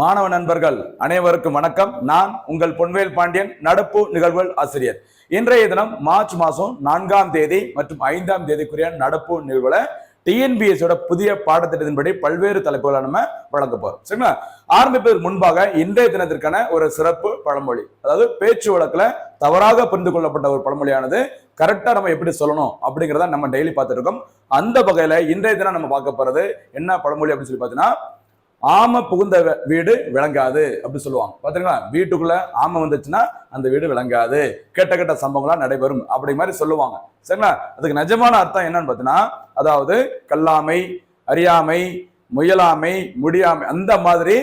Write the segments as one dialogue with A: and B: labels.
A: மாணவ நண்பர்கள் அனைவருக்கும் வணக்கம். நான் உங்கள் பொன்வேல் பாண்டியன் நடப்பு நிகழ்வுகள் ஆசிரியர். இன்றைய தினம் மார்ச் மாதம் நான்காம் தேதி மற்றும் ஐந்தாம் தேதிக்குரிய நடப்பு நிகழ்வுகளை டிஎன்பிஎஸ்ஸோட புதிய பாடத்திட்டத்தின்படி பல்வேறு தலைப்புகளை நம்ம வழங்க போறோம். சரிங்களா? ஆரம்பிப்பதற்கு முன்பாக இன்றைய தினத்திற்கான ஒரு சிறப்பு பழமொழி அதாவது பேச்சு வழக்குல தவறாக புரிந்து கொள்ளப்பட்ட ஒரு பழமொழியானது கரெக்டா நம்ம எப்படி சொல்லணும் அப்படிங்கிறத நம்ம டெய்லி பார்த்துட்டு இருக்கோம். அந்த வகையில இன்றைய தினம் நம்ம பார்க்க போறது என்ன பழமொழி அப்படின்னு சொல்லி பார்த்தீங்கன்னா ஆமை புகுந்த வீடு விளங்காது அப்படி சொல்லுவாங்க. பாத்தீங்களா? வீட்டுக்குள்ள ஆமை வந்துச்சுன்னா அந்த வீடு விளங்காது. கெட்ட கெட்ட சம்பவங்களா நடைபெறும் அப்படி மாதிரி சொல்லுவாங்க. சரிங்களா? அதுக்கு நிஜமான அர்த்தம் என்னன்னு பார்த்தீங்கன்னா அதாவது கல்லாமை அறியாமை முயலாமை முடியாமை அந்த மாதிரி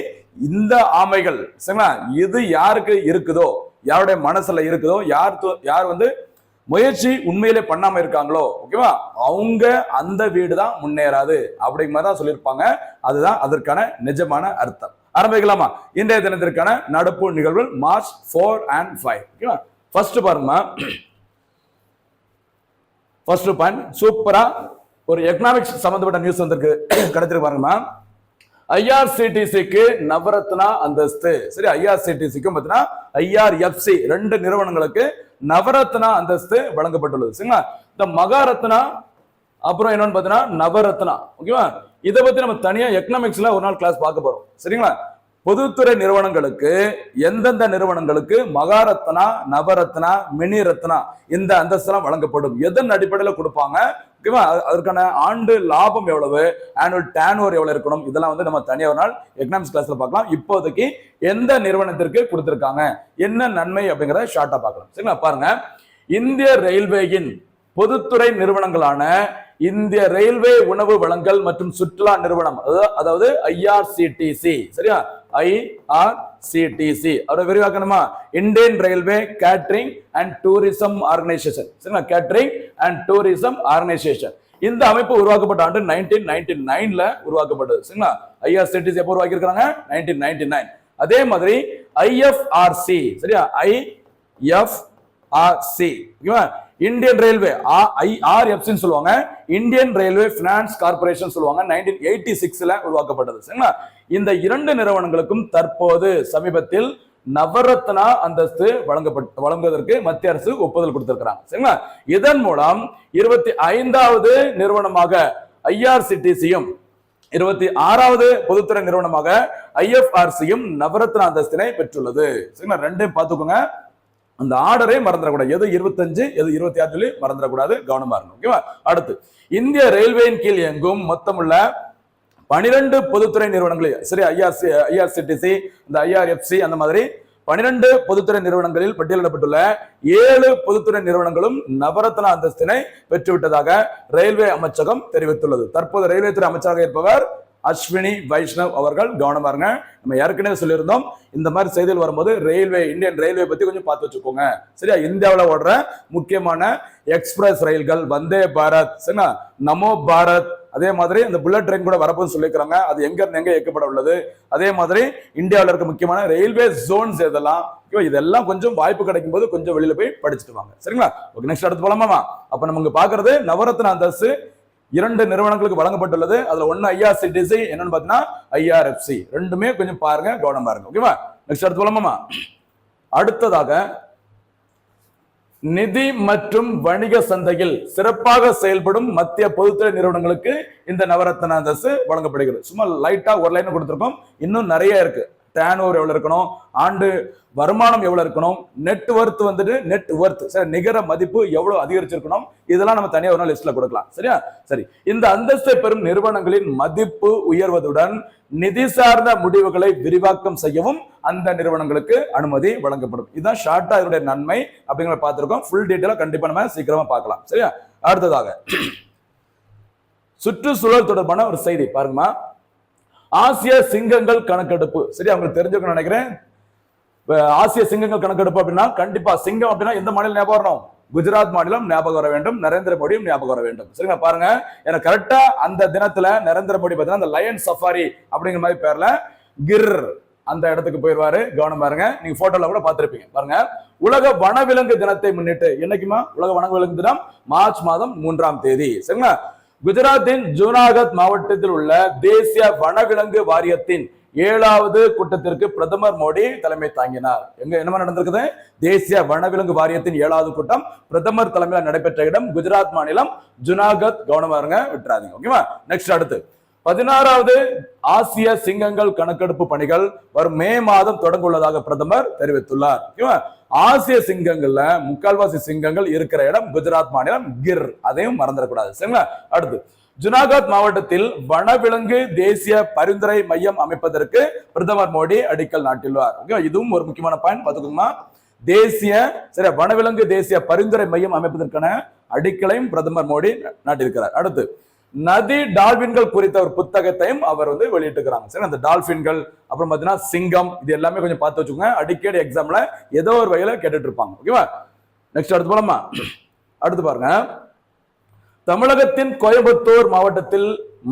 A: இந்த ஆமைகள் சரிங்களா? இது யாருக்கு இருக்குதோ யாருடைய மனசுல இருக்குதோ யார் யார் வந்து முயற்சி உண்மையிலே பண்ணாம இருக்காங்களோ ஓகேவா? அவங்க அந்த வீடு தான் முன்னேறாது அப்படிங்கிற மாதிரி தான் சொல்லியிருப்பாங்க. அதுதான் அதற்கான நிஜமான அர்த்தம். ஆரம்பிக்கலாமா? இன்றைய தினத்திற்கான நடப்பு நிகழ்வு மார்ச் ஃபோர் அண்ட் ஃபைவ் ஓகேவா? ஃபர்ஸ்ட் பாருமா ஃபர்ஸ்ட் பாயிண்ட் சூப்பரா ஒரு எக்கனாமிக்ஸ் சம்பந்தப்பட்ட நியூஸ் வந்திருக்கு. கிடைச்சிருக்கு பாருங்கம்மா. ஐஆர்சிடிசிக்கு நவரத்னா அந்தஸ்து. சரி ஐஆர்சிடிசிக்கும் பார்த்தீங்கன்னா ஐஆர்எஃப்சி ரெண்டு நிறுவனங்களுக்கு நவரத்னா அந்தஸ்து வழங்கப்பட்டுள்ளது. சரிங்களா? இந்த மகாரத்னா அப்புறம் என்னன்னு பார்த்தீங்கன்னா நவரத்னா. ஓகேவா? இதை பத்தி நம்ம தனியா எக்கனாமிக்ஸ்ல ஒரு நாள் கிளாஸ் பார்க்க போறோம். சரிங்களா? பொதுத்துறை நிறுவனங்களுக்கு எந்தெந்த நிறுவனங்களுக்கு மகாரத்னா நவரத்னா மினி ரத்னா இந்த அந்தஸ்தெல்லாம் வழங்கப்படும். எதன் அடிப்படையில் கொடுப்பாங்க? ஓகேவா? அதற்கான ஆண்டு லாபம் எவ்வளவு? ஆனுவல் டேன்ஓவர் எவ்வளவு இருக்கணும்? இதெல்லாம் வந்து நம்ம தனியாக ஒரு நாள் எக்கனாமிக்ஸ் கிளாஸ்ல பார்க்கலாம். இப்போதைக்கு எந்த நிறுவனத்திற்கு கொடுத்துருக்காங்க? என்ன நன்மை அப்படிங்கிறத ஷார்ட்டா பார்க்கலாம். சரிங்களா? பாருங்க. இந்திய ரயில்வேயின் பொதுத்துறை நிறுவனங்களான இந்திய ரயில்வே உணவு வழங்கல் மற்றும் சுற்றுலா நிறுவனம் அதாவது- அதாவது ஐஆர்சிடிசி சரியா? ஐஆர்சிடிசி அவரை விரிவாக்கணுமா? Indian railway catering and tourism organisation சரிங்களா? கேட்டரிங் அண்ட் டூரிசம் ஆர்கனைசேஷன் இந்த அமைப்பு உருவாக்கப்பட்ட ஆண்டு நைன்டீன் நைன்டி நைன்ல உருவாக்கப்பட்டது. சரிங்களா? ஐஆர்சிடிசி எப்போ உருவாக்கியிருக்காங்க நைன்டீன் நைன்டி நைன் அதே மாதிரி ஐஎஃப்ஆர்சி சரியா? ஐஎஃப்ஆர்சி ஓகேவா? இந்தியன் ரயில்வே ஐஆர்எஃப்சின்னு சொல்லுவாங்க. இந்தியன் ரயில்வே பினான்ஸ் கார்பரேஷன் சொல்லுவாங்க. நைன்டீன் எயிட்டி சிக்ஸ்ல உருவாக்கப்பட்டது. சரிங்களா? இந்த இரண்டு நிறுவனங்களுக்கும் தற்போது சமீபத்தில் நவரத்னா அந்தஸ்து வழங்கப்பட்டு வழங்குவதற்கு மத்திய அரசு ஒப்புதல் கொடுத்திருக்கிறாங்க. சரிங்களா? இதன் மூலம் இருபத்தி ஐந்தாவது நிறுவனமாக ஐஆர்சிடிசியும் இருபத்தி ஆறாவது பொதுத்துறை நிறுவனமாக ஐஎஃப்ஆர்சியும் நவரத்னா அந்தஸ்தினை பெற்றுள்ளது. சரிங்களா? ரெண்டையும் பார்த்துக்கோங்க. அந்த ஆர்டரே மறந்துடக்கூடாது. எது இருபத்தஞ்சு எது இருபத்தி ஆறு சொல்லி மறந்துடக்கூடாது. கவனமா இருக்கணும் ஓகேவா அடுத்து இந்திய ரயில்வேயின் கீழ் இயங்கும் மொத்தமுள்ள பனிரெண்டு பொதுத்துறை நிறுவனங்களில் சரி ஐஆர்சி ஐஆர்சிடிசி இந்த ஐஆர்எஃப்சி அந்த மாதிரி பனிரெண்டு பொதுத்துறை நிறுவனங்களில் பட்டியலிடப்பட்டுள்ள ஏழு பொதுத்துறை நிறுவனங்களும் நவரத்ன அந்தஸ்தினை பெற்றுவிட்டதாக ரயில்வே அமைச்சகம் தெரிவித்துள்ளது. தற்போது ரயில்வே துறை அமைச்சராக இருப்பவர் அஸ்வினி வைஷ்ணவ் அவர்கள் கவனமா இருங்க நம்ம ஏற்கனவே சொல்லியிருந்தோம் இந்த மாதிரி செய்திகள் வரும்போது ரயில்வே இந்தியன் ரயில்வே பத்தி கொஞ்சம் பார்த்து வச்சுக்கோங்க. சரியா? இந்தியாவில் ஓடுற முக்கியமான எக்ஸ்பிரஸ் ரயில்கள் வந்தே பாரத் சரிங்களா? நமோ பாரத். அதே மாதிரி இந்த புல்லட் ட்ரெயின் கூட வரப்போன்னு சொல்லியிருக்கிறாங்க. அது எங்க இருந்து எங்க இயக்கப்பட உள்ளது? அதே மாதிரி இந்தியாவில் இருக்க முக்கியமான ரயில்வே ஜோன்ஸ் இதெல்லாம் இதெல்லாம் கொஞ்சம் வாய்ப்பு கிடைக்கும் போது கொஞ்சம் வெளியில போய் படிச்சுட்டு வாங்க. சரிங்களா? ஓகே நெக்ஸ்ட் அடுத்து போலாமா? அப்ப நம்ம இங்க பாக்குறது நவரத்ன அந்தஸ்து இரண்டு நிறுவனங்களுக்கு வழங்கப்பட்டுள்ளது. அதுல ஒன்னு ஐஆர்சிடிசி என்னன்னு பாத்தீங்கன்னா ஐஆர்எஃப்சி ரெண்டுமே கொஞ்சம் பாருங்க கவனம் பாருங்க ஓகேவா நெக்ஸ்ட் அடுத்து போலாமாமா அடுத்ததாக நிதி மற்றும் வணிக சந்தையில் சிறப்பாக செயல்படும் மத்திய பொதுத்துறை நிறுவனங்களுக்கு இந்த நவரத்ன அந்தஸ்து வழங்கப்படுகிறது. சும்மா லைட்டா ஒரு லைன் கொடுத்திருக்கோம். இன்னும் நிறைய இருக்கு. டேன் ஓவர் எவ்வளவு இருக்கணும்? ஆண்டு வருமானம் எவ்வளவு இருக்கணும்? நெட் ஒர்த் வந்துட்டு நெட் ஒர்த் சரி நிகர மதிப்பு எவ்வளவு அதிகரிச்சிருக்கணும்? இதெல்லாம் நம்ம தனியாக ஒரு நாள் லிஸ்ட்ல கொடுக்கலாம். சரியா? சரி. இந்த அந்தஸ்தை பெறும் நிறுவனங்களின் மதிப்பு உயர்வதுடன் நிதி சார்ந்த முடிவுகளை விரிவாக்கம் செய்யவும் அந்த நிறுவனங்களுக்கு அனுமதி வழங்கப்படும். இதுதான் ஷார்ட்டா இதனுடைய நன்மை அப்படிங்கிற பார்த்திருக்கோம். ஃபுல் டீட்டெயிலா கண்டிப்பா நம்ம சீக்கிரமா பார்க்கலாம். சரியா? அடுத்ததாக சுற்றுச்சூழல் தொடர்பான ஒரு செய்தி பாருங்கம்மா. ஆசிய சிங்கங்கள் கணக்கெடுப்பு. சரி அவங்களுக்கு தெரிஞ்சுக்கணும் நினைக்கிறேன். ஆசிய சிங்கங்கள் கணக்கெடுப்பு அப்படின்னா கண்டிப்பா சிங்கம் அப்படின்னா எந்த மாநிலம் ஞாபகம் வரணும்? குஜராத் மாநிலம் ஞாபகம் வர வேண்டும். நரேந்திர மோடியும் ஞாபகம் வர வேண்டும். சரிங்களா? பாருங்க. எனக்கு கரெக்டா அந்த தினத்துல நரேந்திர மோடி பார்த்தீங்கன்னா அந்த லயன் சஃபாரி அப்படிங்கிற மாதிரி பேர்ல கிர் அந்த இடத்துக்கு போயிருவாரு. கவனம் பாருங்க. நீங்க போட்டோல கூட பார்த்திருப்பீங்க. பாருங்க. உலக வனவிலங்கு தினத்தை முன்னிட்டு என்னைக்குமா உலக வனவிலங்கு தினம் மார்ச் மாதம் மூன்றாம் தேதி. சரிங்களா? குஜராத்தின் ஜூனாகத் மாவட்டத்தில் உள்ள தேசிய வனவிலங்கு வாரியத்தின் ஏழாவது கூட்டத்திற்கு பிரதமர் மோடி தலைமை தாங்கினார். எங்க என்ன நடந்திருக்குது? தேசிய வனவிலங்கு வாரியத்தின் ஏழாவது கூட்டம் பிரதமர் தலைமையில் நடைபெற்ற இடம் குஜராத் மாநிலம் ஜுனாகத். கவனமா இருங்க விட்டுறாதீங்க ஓகேவா? நெக்ஸ்ட் அடுத்து. பதினாறாவது ஆசிய சிங்கங்கள் கணக்கெடுப்பு பணிகள் வரும் மே மாதம் தொடங்க உள்ளதாக பிரதமர் தெரிவித்துள்ளார் ஓகேவா? ஆசிய சிங்கங்கள்ல முக்கால்வாசி சிங்கங்கள் இருக்கிற இடம் குஜராத் மாநிலம் கிர். அதையும் மறந்துடக்கூடாது. சரிங்களா? அடுத்து ஜுனாகத் மாவட்டத்தில் வனவிலங்கு தேசிய பரிந்துரை மையம் அமைப்பதற்கு பிரதமர் மோடி அடிக்கல் நாட்டியுள்ளார். இதுவும் ஒரு முக்கியமான பாயிண்ட் பார்த்துக்கோங்க தேசிய சரி வனவிலங்கு தேசிய பரிந்துரை மையம் அமைப்பதற்கான அடிக்கலையும் பிரதமர் மோடி நாட்டியிருக்கிறார். அடுத்து நதி டால்பின்கள் குறித்த ஒரு புத்தகத்தையும் அவர் வந்து வெளியிட்டுக்கிறாங்க சரி அந்த டால்பின்கள் அப்புறம் பாத்தீங்கன்னா சிங்கம் இது எல்லாமே கொஞ்சம் பார்த்து வச்சுக்கோங்க. அடிக்கடி எக்ஸாம்ல ஏதோ ஒரு வகையில கேட்டுட்டு இருப்பாங்க ஓகேவா நெக்ஸ்ட் அடுத்து போலாமா? அடுத்து பாருங்க. தமிழகத்தின் கோயம்புத்தூர் மாவட்டத்தில்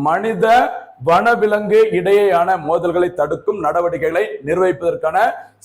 A: மனித வனவிலங்கு இடையேயான மோதல்களை தடுக்கும் நடவடிக்கைகளை நிர்வகிப்பதற்கான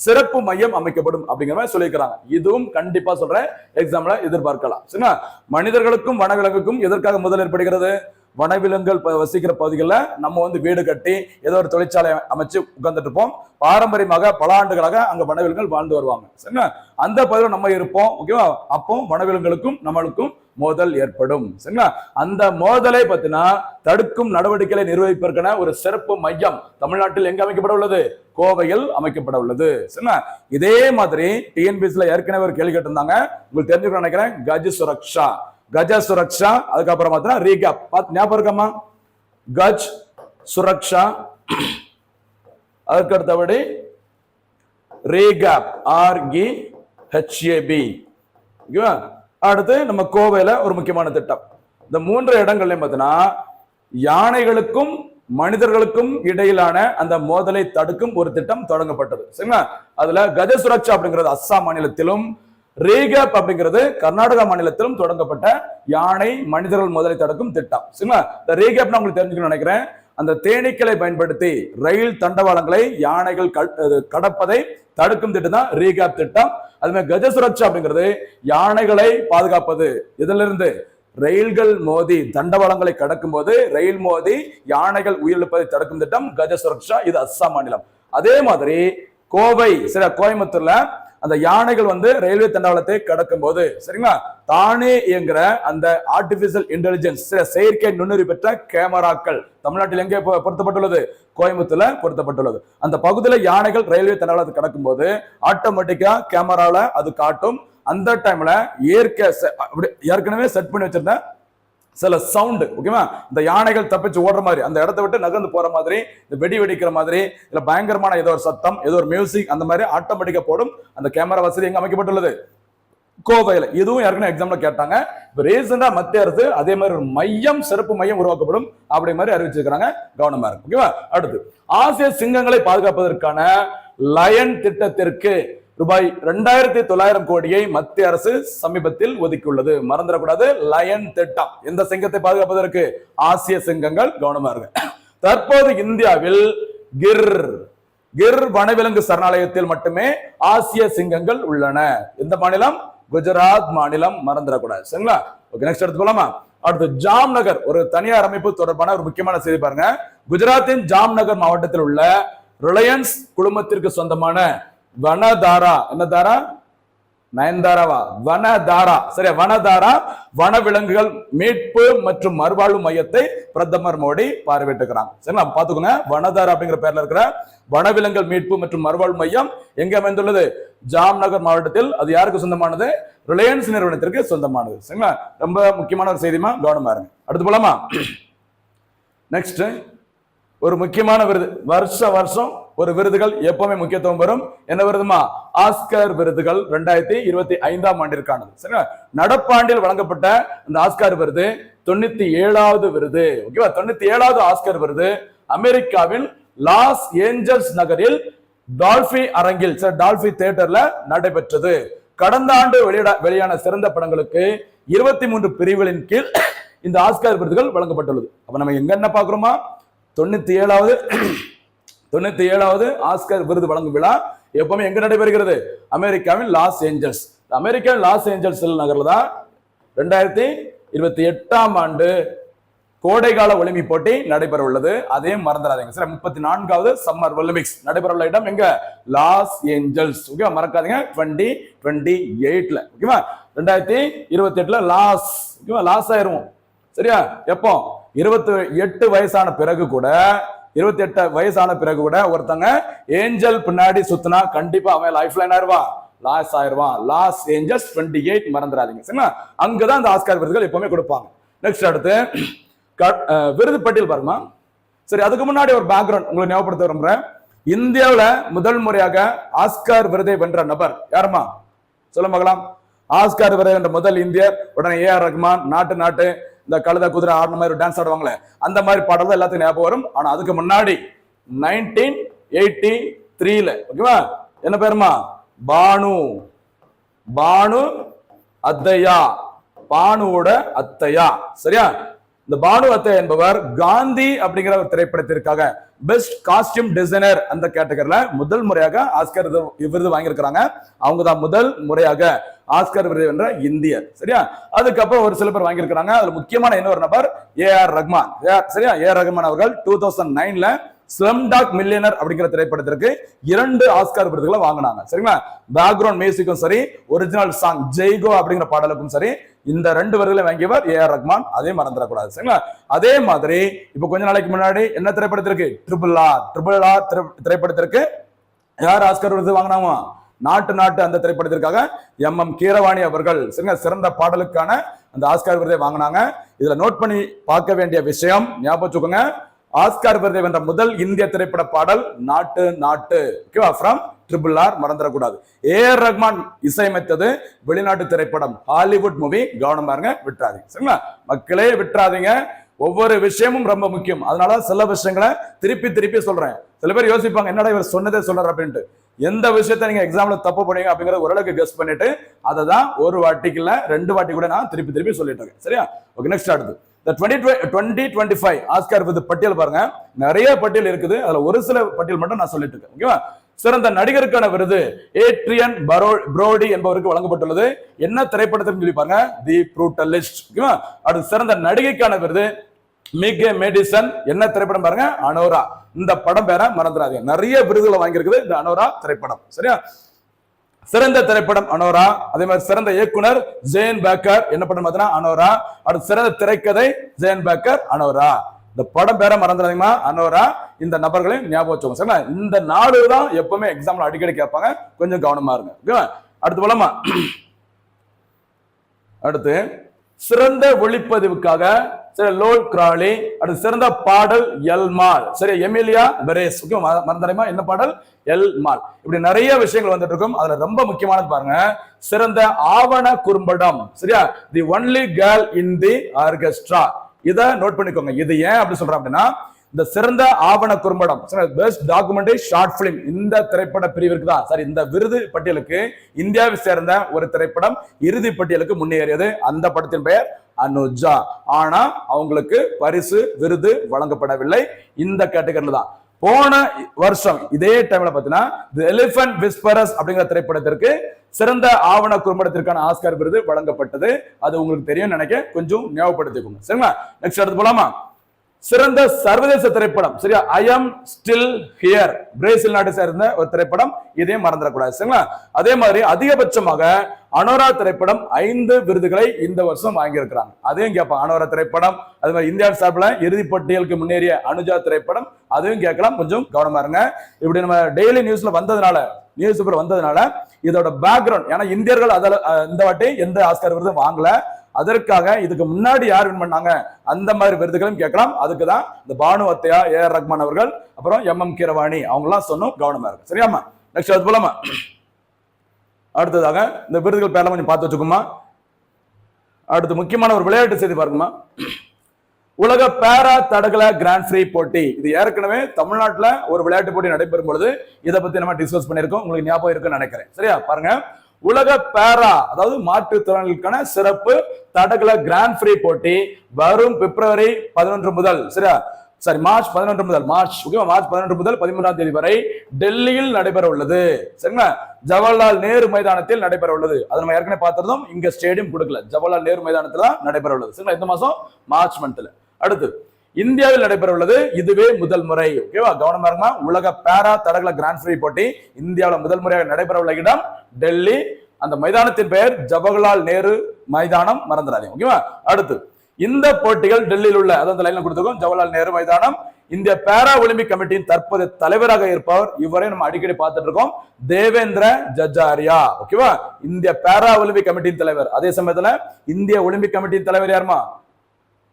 A: சிறப்பு மையம் அமைக்கப்படும் அப்படிங்கிற மாதிரி சொல்லியிருக்கிறாங்க. இதுவும் கண்டிப்பா சொல்றேன். எக்ஸாம்ல எதிர்பார்க்கலாம். சரிங்களா? மனிதர்களுக்கும் வனவிலங்குக்கும் எதற்காக முதல் ஏற்படுகிறது? வனவிலங்குகள் ப- வசிக்கிற பகுதிகளில் நம்ம வந்து வீடு கட்டி ஏதோ ஒரு தொழிற்சாலை அமைச்சு உட்கார்ந்துட்டு இருப்போம். பாரம்பரியமாக பல ஆண்டுகளாக அங்க வனவிலங்குகள் வாழ்ந்து வருவாங்க. சரிங்களா? அந்த பகுதியில் நம்ம இருப்போம் ஓகேவா அப்போ வனவிலங்குகளுக்கும் நம்மளுக்கும் மோதல் ஏற்படும். சரிங்களா? அந்த மோதலை பத்தினா தடுக்கும் நடவடிக்கைகளை நிர்வகிப்பதற்கான ஒரு சிறப்பு மையம் தமிழ்நாட்டில் எங்க அமைக்கப்பட உள்ளது? கோவையில் அமைக்கப்பட உள்ளது. சரிங்களா? இதே மாதிரி டிஎன்பிஎஸ்ல ஏற்கனவே ஒரு கேள்வி கேட்டிருந்தாங்க. உங்களுக்கு தெரிஞ்சுக்கணும் நினைக்கிறேன் கஜ சுரக்ஷா. கஜ சுரக்ஷா அதுக்கப்புறம் பார்த்தா ரீகேப். பார்த்து ஞாபகம் இருக்கமா? கஜ் சுரக்ஷா. அதுக்கு அடுத்தபடி ரேகாப் ஆர்கி ஹெச்ஏபி ஓகேவா? அடுத்து நம்ம கோவையில் ஒரு முக்கியமான திட்டம். இந்த மூன்று இடங்கள்லையும் பார்த்தீங்கன்னா யானைகளுக்கும் மனிதர்களுக்கும் இடையிலான அந்த மோதலை தடுக்கும் ஒரு திட்டம் தொடங்கப்பட்டது. சரிங்களா? அதுல கஜ சுரக்ஷா அப்படிங்கிறது அஸ்ஸாம் மாநிலத்திலும் ரீகேப் அப்படிங்கிறது கர்நாடகா மாநிலத்திலும் தொடங்கப்பட்ட யானை மனிதர்கள் முதலை தடுக்கும் திட்டம். சரிங்களா? இந்த ரேகப்னா உங்களுக்கு தெரிஞ்சுக்கணும்னு நினைக்கிறேன். அந்த தேனீக்களை பயன்படுத்தி ரயில் தண்டவாளங்களை யானைகள் கடப்பதை தடுக்கும் திட்டம் தான் ரீகேப் திட்டம். அது கஜ சுரட்சா அப்படிங்கிறது யானைகளை பாதுகாப்பது. இதிலிருந்து ரயில்கள் மோதி தண்டவாளங்களை கடக்கும் போது ரயில் மோதி யானைகள் உயிரிழப்பதை தடுக்கும் திட்டம் கஜ சுரக்ஷா இது அஸ்ஸாம் மாநிலம். அதே மாதிரி கோவை சில கோயம்புத்தூர்ல அந்த யானைகள் வந்து ரயில்வே தண்டவாளத்தை கடக்கும் போது சரிங்களா? தானே இயங்குற அந்த ஆர்டிபிஷியல் இன்டெலிஜென்ஸ் செயற்கை நுண்ணுரி பெற்ற கேமராக்கள் தமிழ்நாட்டில் எங்கே பொருத்தப்பட்டுள்ளது? கோயம்புத்தூர்ல பொருத்தப்பட்டுள்ளது. அந்த பகுதியில் யானைகள் ரயில்வே தண்டவாளத்தை கடக்கும் போது ஆட்டோமேட்டிக்கா கேமரால அது காட்டும். அந்த டைம்ல ஏற்க செ- அப்படி ஏற்கனவே செட் பண்ணி வச்சிருந்த சில சவுண்டு ஓகேவா இந்த யானைகள் தப்பிச்சு ஓடுற மாதிரி அந்த இடத்த விட்டு நகர்ந்து போற மாதிரி இந்த வெடி வெடிக்கிற மாதிரி இல்ல பயங்கரமான ஏதோ ஒரு சத்தம் ஏதோ ஒரு மியூசிக் அந்த மாதிரி ஆட்டோமேட்டிக்கா போடும். அந்த கேமரா வசதி எங்க அமைக்கப்பட்டுள்ளது. கோவையில் இதுவும் யாருக்குன்னு எக்ஸாம்ல கேட்டாங்க. இப்போ ரீசெண்டாக மத்திய அரசு அதே மாதிரி ஒரு மையம் சிறப்பு மையம் உருவாக்கப்படும் அப்படி மாதிரி அறிவிச்சிருக்கிறாங்க கவனமா இருக்கு ஓகேவா அடுத்து ஆசிய சிங்கங்களை பாதுகாப்பதற்கான லயன் திட்டத்திற்கு ரூபாய் ரெண்டாயிரத்தி தொள்ளாயிரம் கோடியை மத்திய அரசு சமீபத்தில் ஒதுக்கியுள்ளது. மறந்துடக்கூடாது. லயன் திட்டம். எந்த சிங்கத்தை பாதுகாப்பதற்கு? ஆசிய சிங்கங்கள். கவனமா இருக்கு தற்போது இந்தியாவில் கிர் கிர் வனவிலங்கு சரணாலயத்தில் மட்டுமே ஆசிய சிங்கங்கள் உள்ளன. எந்த மாநிலம்? குஜராத் மாநிலம். மறந்துடக்கூடாது. சரிங்களா? ஓகே நெக்ஸ்ட் எடுத்து போலாமா? அடுத்து ஜாம்நகர். ஒரு தனியார் அமைப்பு தொடர்பான ஒரு முக்கியமான செய்தி பாருங்க. குஜராத்தின் ஜாம்நகர் மாவட்டத்தில் உள்ள ரிலையன்ஸ் குழுமத்திற்கு சொந்தமான வனதாரா. என்ன தாரா? நயன்தாராவா? வனதாரா. சரி வனதாரா வனவிலங்குகள் மீட்பு மற்றும் மறுவாழ்வு மையத்தை பிரதமர் மோடி பார்வையிட்டுக்கிறாங்க சரிங்களா பாத்துக்கோங்க வனதாரா அப்படிங்கிற பேர்ல இருக்கிற வனவிலங்குகள் மீட்பு மற்றும் மறுவாழ்வு மையம் எங்க அமைந்துள்ளது? ஜாம்நகர் மாவட்டத்தில். அது யாருக்கு சொந்தமானது? ரிலையன்ஸ் நிறுவனத்திற்கு சொந்தமானது. சரிங்களா ரொம்ப முக்கியமான ஒரு செய்திமா கவனம் பாருங்க அடுத்து போலாமா? நெக்ஸ்ட் ஒரு முக்கியமான விருது. வருஷ வருஷம் ஒரு விருதுகள் எப்பவுமே முக்கியத்துவம் வரும் என்ன விருதுமா? ஆஸ்கர் விருதுகள் ரெண்டாயிரத்தி இருபத்தி ஐந்தாம் ஆண்டிற்கானது. சரிங்களா? நடப்பாண்டில் வழங்கப்பட்ட அந்த ஆஸ்கார் விருது தொண்ணூத்தி ஏழாவது விருது. ஓகேவா தொண்ணூத்தி ஏழாவது ஆஸ்கர் விருது அமெரிக்காவில் லாஸ் ஏஞ்சல்ஸ் நகரில் டால்பி அரங்கில் சார் டால்பி தியேட்டர்ல நடைபெற்றது. கடந்த ஆண்டு வெளியிட வெளியான சிறந்த படங்களுக்கு இருபத்தி மூன்று பிரிவுகளின் கீழ் இந்த ஆஸ்கார் விருதுகள் வழங்கப்பட்டுள்ளது. அப்ப நம்ம எங்க என்ன பாக்குறோமா தொண்ணூத்தி ஏழாவது தொண்ணூத்தி ஏழாவது ஆஸ்கர் விருது வழங்கும் விழா எப்பவுமே எங்க நடைபெறுகிறது? அமெரிக்காவின் லாஸ் ஏஞ்சல்ஸ். அமெரிக்காவின் லாஸ் ஏஞ்சல்ஸ் நகரில் தான் ரெண்டாயிரத்தி இருபத்தி எட்டாம் ஆண்டு கோடைகால ஒலிம்பிக் போட்டி நடைபெற உள்ளது. அதையும் மறந்துடாதீங்க. சரி முப்பத்தி நான்காவது சம்மர் ஒலிம்பிக்ஸ் நடைபெற உள்ள இடம் எங்க? Los Angeles. ஓகேவா? மறக்காதீங்க. டுவெண்ட்டி டுவெண்ட்டி எயிட்ல. ஓகேவா? ரெண்டாயிரத்தி இருபத்தி எட்டுல லாஸ். ஓகேவா? லாஸ் ஆயிருவோம். சரியா? எப்போ? இருபத்தி எட்டு வயசான பிறகு கூட இருபத்தி எட்டு வயசான பிறகு கூட ஒருத்தங்க ஏஞ்சல் பின்னாடி சுத்தினா கண்டிப்பா அவன் லைஃப் லைன் ஆயிடுவான் லாஸ் ஆயிடுவான் லாஸ் ஏஞ்சல்ஸ் டுவெண்ட்டி எயிட் மறந்துடாதீங்க. சரிங்களா? அங்கதான் அந்த ஆஸ்கார் விருதுகள் எப்பவுமே கொடுப்பாங்க. நெக்ஸ்ட் அடுத்து க- விருது பட்டியல் பாருமா சரி அதுக்கு முன்னாடி ஒரு பேக்ரவுண்ட் உங்களை ஞாபகப்படுத்த விரும்புறேன். இந்தியாவில் முதல் முறையாக ஆஸ்கார் விருதை வென்ற நபர் யாருமா சொல்ல பார்க்கலாம். ஆஸ்கார் விருதை வென்ற முதல் இந்தியர் உடனே ஏ ஆர் ரஹ்மான் நாட்டு நாட்டு இந்த கழுத குதிரை ஆடின மாதிரி டான்ஸ் ஆடுவாங்களே அந்த மாதிரி பாடல் தான் எல்லாத்துக்கும் ஞாபகம் வரும். ஆனால் அதுக்கு முன்னாடி நைன்டீன் எயிட்டி த்ரீல ஓகேவா என்ன பேருமா? பானு. பானு அத்தையா. பானுவோட அத்தையா. சரியா? இந்த பானு அத்தை என்பவர் காந்தி அப்படிங்கிற ஒரு திரைப்படத்திற்காக பெஸ்ட் காஸ்டியூம் டிசைனர் அந்த கேட்டகரியில முதல் முறையாக ஆஸ்கர் விருது- விருது வாங்கியிருக்கிறாங்க. அவங்க தான் முதல் முறையாக ஆஸ்கர் விருது வென்ற இந்தியர். சரியா? அதுக்கப்புறம் ஒரு சில பேர் வாங்கியிருக்கிறாங்க. அதுல முக்கியமான இன்னொரு நபர் ஏ ஆர் ரஹ்மான். சரியா? ஏ ஆர் ரஹ்மான் அவர்கள் டூ தௌசண்ட் நைன்ல ஸ்லம் டாக் மில்லியனர் அப்படிங்கிற திரைப்படத்திற்கு இரண்டு ஆஸ்கார் விருதுகளை வாங்கினாங்க. சரிங்களா? பேக்ரவுண்ட் மியூசிக்கும் சரி ஒரிஜினல் சாங் ஜெய்கோ அப்படிங்கிற பாடலுக்கும் சரி இந்த ரெண்டு விருதுகளை வாங்கியவர் ஏ ஆர் ரஹ்மான். அதே மறந்துடக்கூடாது. சரிங்களா? அதே மாதிரி இப்போ கொஞ்ச நாளைக்கு முன்னாடி என்ன திரைப்படத்திற்கு? ட்ரிபிள் ஆர் ட்ரிபிள் ஆர் திரைப்படத்திற்கு யார் ஆஸ்கர் விருது வாங்கினாமா நாட்டு நாட்டு அந்த திரைப்படத்திற்காக எம் எம் கீரவாணி அவர்கள் சரிங்க சிறந்த பாடலுக்கான அந்த ஆஸ்கார் விருதை வாங்கினாங்க. இதுல நோட் பண்ணி பார்க்க வேண்டிய விஷயம் ஞாபகம் வச்சுக்கோங்க. ஆஸ்கார் விருதை வென்ற முதல் இந்திய திரைப்பட பாடல் நாட்டு நாட்டு. ஓகேவா ஃப்ரம் ட்ரிபிள் ஆர் மறந்துடக்கூடாது. ஏ ஆர் ரஹ்மான் இசையமைத்தது வெளிநாட்டு திரைப்படம் ஹாலிவுட் மூவி கவனம் பாருங்க விட்டுறாதீங்க. சரிங்களா? மக்களே விட்டுறாதீங்க. ஒவ்வொரு விஷயமும் ரொம்ப முக்கியம். அதனால சில விஷயங்களை திருப்பி திருப்பி சொல்றேன். சில பேர் யோசிப்பாங்க என்னடா இவர் சொன்னதே சொல்றாரு அப்படின்ட்டு. எந்த விஷயத்த நீங்க எக்ஸாம்ல தப்பு பண்ணீங்க அப்படிங்கறத ஓரளவுக்கு கெஸ் பண்ணிட்டு அதை தான் ஒரு வாட்டிக்கு இல்ல ரெண்டு வாட்டி கூட நான் திருப்பி திருப்பி சொல்லிட்டு இருக்கேன். சரியா? ஓகே நெக்ஸ்ட் அடுத்து. இந்த twenty twenty twenty five Oscar விருது பட்டியல் பாருங்க. நிறைய பட்டியல் இருக்குது. அதுல ஒரு சில பட்டியல் மட்டும் நான் சொல்லிட்டு இருக்கேன். ஓகேவா சிறந்த நடிகருக்கான விருது ஏட்ரியன் பரோ புரோடி என்பவருக்கு வழங்கப்பட்டுள்ளது. என்ன திரைப்படத்திற்கு சொல்லி பாருங்க? தி ப்ரூட்டலிஸ்ட் ஓகேவா அடுத்து சிறந்த நடிகைக்கான விருது மிக மெடிசன். என்ன திரைப்படம் பாருங்க? அனோரா. இந்த படம் பேர மறந்துடாதீங்க. நிறைய விருதுகளை வாங்கியிருக்குது இந்த அனோரா திரைப்படம். சரியா? சிறந்த திரைப்படம் அனோரா. அதே மாதிரி சிறந்த இயக்குனர் ஜெயன் பேக்கர். என்ன படம் பார்த்தீங்கன்னா? அனோரா. அடுத்து சிறந்த திரைக்கதை ஜெயன் பேக்கர் அனோரா. இந்த படம் பேர மறந்துடாதீங்கம்மா. அனோரா இந்த நபர்களையும் ஞாபகம் வச்சுக்கோங்க. சரிங்களா? இந்த நாடு தான் எப்பவுமே எக்ஸாம்ல அடிக்கடி கேட்பாங்க. கொஞ்சம் கவனமா இருங்க. ஓகேவா? அடுத்து போலாமா? அடுத்து சிறந்த ஒளிப்பதிவுக்காக சரி லோல் கிராலி. அடுத்து சிறந்த பாடல் எல்மால். சரி எமிலியா பெரேஸ். ஓகே மறந்துடையுமா என்ன பாடல்? எல்மால். இப்படி நிறைய விஷயங்கள் வந்துட்டு இருக்கும். அதுல ரொம்ப முக்கியமானது பாருங்க. சிறந்த ஆவண குறும்படம். சரியா? The only girl in the orchestra இதை நோட் பண்ணிக்கோங்க. இது ஏன் அப்படி சொல்றேன் அப்படின்னா இந்த சிறந்த ஆவண குறும்படம். பெஸ்ட் டாக்குமெண்ட்ரி ஷார்ட் பிலிம் இந்த திரைப்பட பிரிவிற்கு தான் சாரி இந்த விருது பட்டியலுக்கு இந்தியாவை சேர்ந்த ஒரு திரைப்படம் இறுதி பட்டியலுக்கு முன்னேறியது. அந்த படத்தின் பெயர் அனுஜா. ஆனா அவங்களுக்கு பரிசு விருது வழங்கப்படவில்லை. இந்த கேட்டகரியில தான். போன வருஷம் இதே டைம்ல பாத்தீங்கன்னா தி எலிபென்ட் விஸ்பரஸ் அப்படிங்கிற திரைப்படத்திற்கு சிறந்த ஆவண குறும்படத்திற்கான ஆஸ்கார் விருது வழங்கப்பட்டது. அது உங்களுக்கு தெரியும் நினைக்க கொஞ்சம் ஞாபகப்படுத்திக்கோங்க. சரிங்களா? நெக்ஸ்ட் அடுத்து போலாமா? சிறந்த சர்வதேச திரைப்படம். சரியா? I am still here Brazil நாட்டை சேர்ந்த ஒரு திரைப்படம். இதையும் மறந்துடக்கூடாது. சரிங்களா? அதே மாதிரி அதிகபட்சமாக அனோரா திரைப்படம் ஐந்து விருதுகளை இந்த வருஷம் வாங்கியிருக்கிறாங்க. அதையும் கேட்பாங்க அனோரா திரைப்படம் அது மாதிரி இந்தியா சார்பில் இறுதி பட்டியலுக்கு முன்னேறிய அனுஜா திரைப்படம் அதையும் கேட்கலாம். கொஞ்சம் கவனமா இருங்க. இப்படி நம்ம டெய்லி நியூஸ்ல வந்ததுனால நியூஸ் பேப்பர் வந்ததுனால இதோட பேக்ரவுண்ட் ஏன்னா இந்தியர்கள் அதில் இந்த வாட்டி எந்த ஆஸ்கர் விருதும் வாங்கல. அதற்காக இதுக்கு முன்னாடி யார் வின் பண்ணாங்க? அந்த மாதிரி விருதுகளும் கேட்கலாம். அதுக்கு தான் இந்த பானு அத்தையா ஏ ஆர் ரஹ்மான் அவர்கள் அப்புறம் எம் எம் கீரவாணி அவங்கெல்லாம் சொன்னோம் கவனமா இருக்கு. சரியாமா நெக்ஸ்ட் அது போலாமா? அடுத்ததாக இந்த விருதுகள் பேர்லாம் கொஞ்சம் பார்த்து வச்சுக்கோமா அடுத்து முக்கியமான ஒரு விளையாட்டு செய்தி பாருங்கம்மா. உலக பேரா தடகள கிராண்ட் ஃப்ரீ போட்டி. இது ஏற்கனவே தமிழ்நாட்டில் ஒரு விளையாட்டு போட்டி நடைபெறும் பொழுது இதை பத்தி நம்ம டிஸ்கஸ் பண்ணியிருக்கோம். உங்களுக்கு ஞாபகம் இருக்குன்னு நினைக்கிறேன். சரியா? பாருங்க. உலக பேரா அதாவது மாற்றுத்திறனாளிகளுக்கான சிறப்பு தடகள கிராண்ட் ஃப்ரீ போட்டி வரும் பிப்ரவரி பதினொன்று முதல். சரியா? சாரி மார்ச் பதினொன்று முதல். மார்ச் ஓகேவா மார்ச் பதினொன்று முதல் பதிமூன்றாம் தேதி வரை டெல்லியில் நடைபெற உள்ளது சரிங்களா? ஜவஹர்லால் நேரு மைதானத்தில் நடைபெற உள்ளது அது நம்ம ஏற்கனவே பார்த்திருந்தோம். இங்க ஸ்டேடியம் கொடுக்கல. ஜவஹர்லால் நேரு மைதானத்தில் தான் நடைபெற உள்ளது சரிங்களா? இந்த மாசம் மார்ச் மந்த்ல அடுத்து இந்தியாவில் நடைபெற உள்ளது இதுவே முதல் முறை. ஓகேவா கவனமா இருக்குமா உலக பேரா தடகள கிராண்ட் ஃபிரீ போட்டி இந்தியாவில் முதல் முறையாக நடைபெற உள்ள இடம் டெல்லி. அந்த மைதானத்தின் பெயர் ஜவஹர்லால் நேரு மைதானம். மறந்துடாதீங்க. ஓகேவா அடுத்து இந்த போட்டிகள் டெல்லியில் உள்ள அதாவது லைன்ல கொடுத்துருக்கோம் ஜவஹர்லால் நேரு மைதானம். இந்திய பேரா ஒலிம்பிக் கமிட்டியின் தற்போது தலைவராக இருப்பவர் இவரை நம்ம அடிக்கடி பார்த்துட்டு இருக்கோம் தேவேந்திர ஜஜாரியா. ஓகேவா இந்திய பேரா ஒலிம்பிக் கமிட்டியின் தலைவர். அதே சமயத்துல இந்திய ஒலிம்பிக் கமிட்டியின் தலைவர் யாருமா?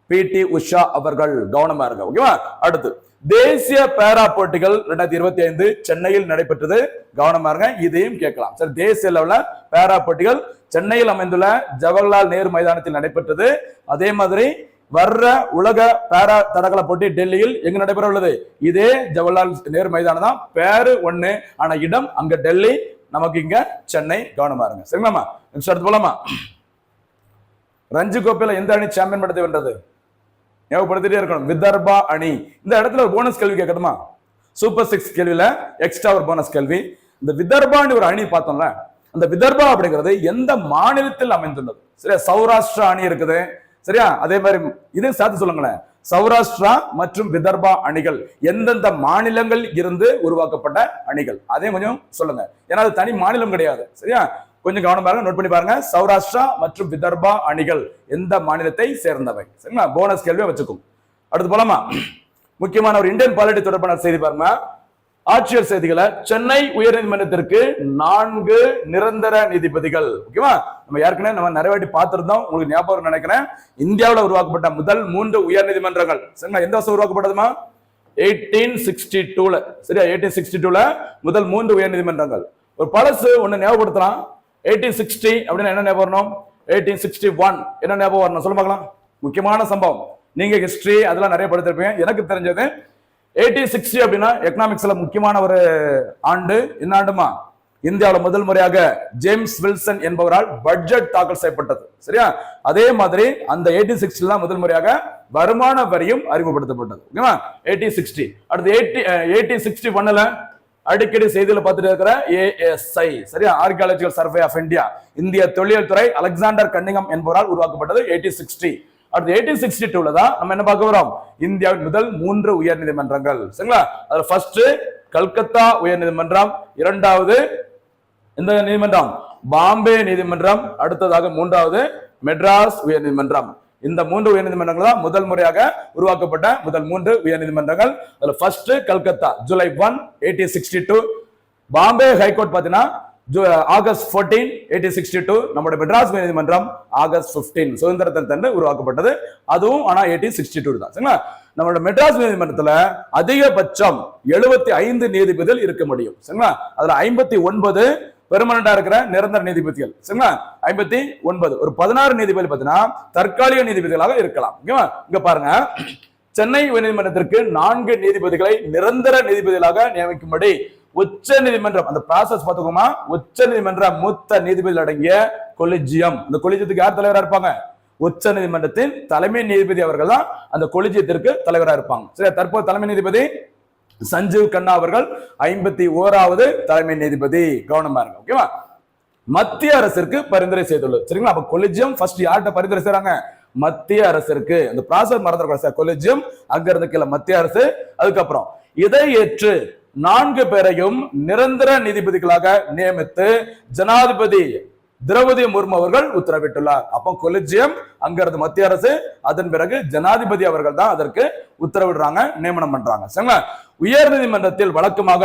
A: பிடி உஷா அவர்கள் கவனமா இருங்க ஓகேவா அடுத்து தேசிய பேரா போட்டிகள் ரெண்டாயிரத்தி இருபத்தி ஐந்து சென்னையில் நடைபெற்றது. கவனமா இருங்க இதையும் கேட்கலாம். சரி தேசிய லெவல பேரா போட்டிகள் சென்னையில் அமைந்துள்ள ஜவஹர்லால் நேரு மைதானத்தில் நடைபெற்றது. அதே மாதிரி வர்ற உலக பேரா தடகள போட்டி டெல்லியில் எங்க நடைபெற உள்ளது? இதே ஜவஹர்லால் நேரு மைதானம் தான். பேரு ஒண்ணு ஆனா இடம் அங்க டெல்லி நமக்கு இங்க சென்னை. கவனமா இருங்க. சரிங்களாமா நெக்ஸ்ட் அடுத்து போலாமா? ரஞ்சி கோப்பையில எந்த அணி சாம்பியன் படத்தை வென்றது? ஞாபகப்படுத்திட்டே இருக்கணும். விதர்பா அணி. இந்த இடத்துல ஒரு போனஸ் கேள்வி கேட்கணுமா சூப்பர் சிக்ஸ் கேள்வியில எக்ஸ்ட்ரா ஒரு போனஸ் கேள்வி. இந்த விதர்பான்னு ஒரு அணி பார்த்தோம்ல அந்த விதர்பா அப்படிங்கிறது எந்த மாநிலத்தில் அமைந்துள்ளது? சரியா? சௌராஷ்டிரா அணி இருக்குது. சரியா? அதே மாதிரி இது சேர்த்து சொல்லுங்களேன். சௌராஷ்டிரா மற்றும் விதர்பா அணிகள் எந்தெந்த மாநிலங்கள் இருந்து உருவாக்கப்பட்ட அணிகள்? அதே கொஞ்சம் சொல்லுங்க. ஏன்னா அது தனி மாநிலம் கிடையாது. சரியா? கொஞ்சம் கவனம் பாருங்க நோட் பண்ணி பாருங்க. சௌராஷ்டிரா மற்றும் விதர்பா அணிகள் எந்த மாநிலத்தை சேர்ந்தவை? சரிங்களா? போனஸ் கேள்வியை வச்சுக்கும் அடுத்து போலாமா? முக்கியமான ஒரு இந்தியன் பாலிட்டி தொடர்பான செய்தி பாருங்க. ஆட்சியர் செய்திகளை சென்னை உயர்நீதிமன்றத்திற்கு நான்கு நிரந்தர நீதிபதிகள். ஓகேவா? நம்ம ஏற்கனவே நம்ம நிறைய வாட்டி பார்த்திருந்தோம். உங்களுக்கு ஞாபகம் நினைக்கிறேன். இந்தியாவில் உருவாக்கப்பட்ட முதல் மூன்று உயர்நீதிமன்றங்கள். சரிங்களா? எந்த வருஷம் உருவாக்கப்பட்டதுமா? எயிட்டீன் சிக்ஸ்டி டூல சரியா? எயிட்டீன் சிக்ஸ்டி டூல முதல் மூன்று உயர்நீதிமன்றங்கள். ஒரு பழசு ஒன்னு ஞாபகப்படுத்தலாம். எயிட்டீன் சிக்ஸ்டி அப்படின்னா என்ன ஞாபகம் வரணும்? எயிட்டீன் சிக்ஸ்டி ஒன் என்ன ஞாபகம் வரணும்? சொல்ல பார்க்கலாம். முக்கியமான சம்பவம். நீங்கள் ஹிஸ்ட்ரி அதெல்லாம் நிறைய படித்திருப்பீங்க. எனக்கு தெரிஞ்சது எயிட்டீன் சிக்ஸ்டி அப்படின்னா எக்கனாமிக்ஸில் முக்கியமான ஒரு ஆண்டு. என்ன ஆண்டுமா? இந்தியாவில் முதல் முறையாக ஜேம்ஸ் வில்சன் என்பவரால் பட்ஜெட் தாக்கல் செய்யப்பட்டது. சரியா? அதே மாதிரி அந்த எயிட்டீன் சிக்ஸ்டில தான் முதல் முறையாக வருமான வரியும் அறிமுகப்படுத்தப்பட்டது. ஓகேவா? எயிட்டீன் சிக்ஸ்டி அடுத்து எயிட்டி எயிட்டீன் சிக்ஸ்டி ஒன்னில் அடிக்கடி செய்தியில பார்த்துட்டு இருக்கிற ஏஎஸ்ஐ சரியா? ஆர்கியாலஜிக்கல் சர்வே ஆஃப் இந்தியா இந்திய தொழில் துறை அலெக்சாண்டர் கன்னிங்கம் என்பவரால் உருவாக்கப்பட்டது எயிட்டி சிக்ஸ்டி அடுத்து எயிட்டீன் சிக்ஸ்டி டூல தான் நம்ம என்ன பார்க்க போறோம் இந்தியாவின் முதல் மூன்று உயர் நீதிமன்றங்கள் சரிங்களா? அதுல ஃபர்ஸ்ட் கல்கத்தா உயர் நீதிமன்றம் இரண்டாவது இந்த நீதிமன்றம்? பாம்பே நீதிமன்றம் அடுத்ததாக மூன்றாவது மெட்ராஸ் உயர் நீதிமன்றம். இந்த மூன்று உயர்நீதிமன்றங்கள் தான் முதல் முறையாக உருவாக்கப்பட்ட முதல் மூன்று உயர்நீதிமன்றங்கள். அதில் first Calcutta July one eighteen sixty two Bombay high court பார்த்தீங்கன்னா zoo- August fourteen eighteen sixty two நம்முடைய மெட்ராஸ் உயர் நீதிமன்றம் ஆகஸ்ட் 15 சுதந்திரத்தின் தந்து உருவாக்கப்பட்டது. அதுவும் ஆனால் எயிட்டீன் சிக்ஸ்டி டூ தான். சரிங்களா? நம்மளோட மெட்ராஸ் நீதிமன்றத்தில் அதிகபட்சம் எழுபத்தி ஐந்து நீதிபதிகள் இருக்க முடியும். சரிங்களா? அதில் ஐம்பத்தி ஒன்பது பெர்மனண்டா இருக்கிற நிரந்தர நீதிபதிகள். சரிங்களா? ஐம்பத்தி ஒன்பது. ஒரு பதினாறு நீதிபதி பார்த்தீங்கன்னா தற்காலிக நீதிபதிகளாக இருக்கலாம். ஓகேவா? இங்க பாருங்க. சென்னை உயர்நீதிமன்றத்திற்கு நான்கு நீதிபதிகளை நிரந்தர நீதிபதிகளாக நியமிக்கும்படி உச்ச நீதிமன்றம் அந்த ப்ராசஸ் பார்த்துக்கோமா? உச்ச நீதிமன்ற மூத்த நீதிபதிகள் அடங்கிய கொலிஜியம். இந்த கொலிஜியத்துக்கு யார் தலைவரா இருப்பாங்க? உச்ச நீதிமன்றத்தின் தலைமை நீதிபதி அவர்கள் தான் அந்த கொலிஜியத்திற்கு தலைவரா இருப்பாங்க. சரி தற்போது தலைமை நீதிபதி சஞ்சீவ் கண்ணா அவர்கள் ஐம்பத்தி ஓராவது தலைமை நீதிபதி. கவனமா இருங்க ஓகேவா மத்திய அரசிற்கு பரிந்துரை செய்துள்ளது. சரிங்களா? அப்ப கொலிஜியம் ஃபர்ஸ்ட் யார்கிட்ட பரிந்துரை செய்றாங்க? மத்திய அரசிற்கு. அந்த ப்ராசஸ் மறந்துடக்கூடாது சார். கொலிஜியம் அங்க இருந்து கீழே மத்திய அரசு அதுக்கப்புறம் இதை ஏற்று நான்கு பேரையும் நிரந்தர நீதிபதிகளாக நியமித்து ஜனாதிபதி திரௌபதி முர்மு அவர்கள் உத்தரவிட்டுள்ளார். அப்போ கொலிஜியம் அங்கிருந்து மத்திய அரசு அதன் பிறகு ஜனாதிபதி அவர்கள் தான் அதற்கு உத்தரவிடுறாங்க நியமனம் பண்றாங்க. சரிங்களா? உயர் நீதிமன்றத்தில் வழக்கமாக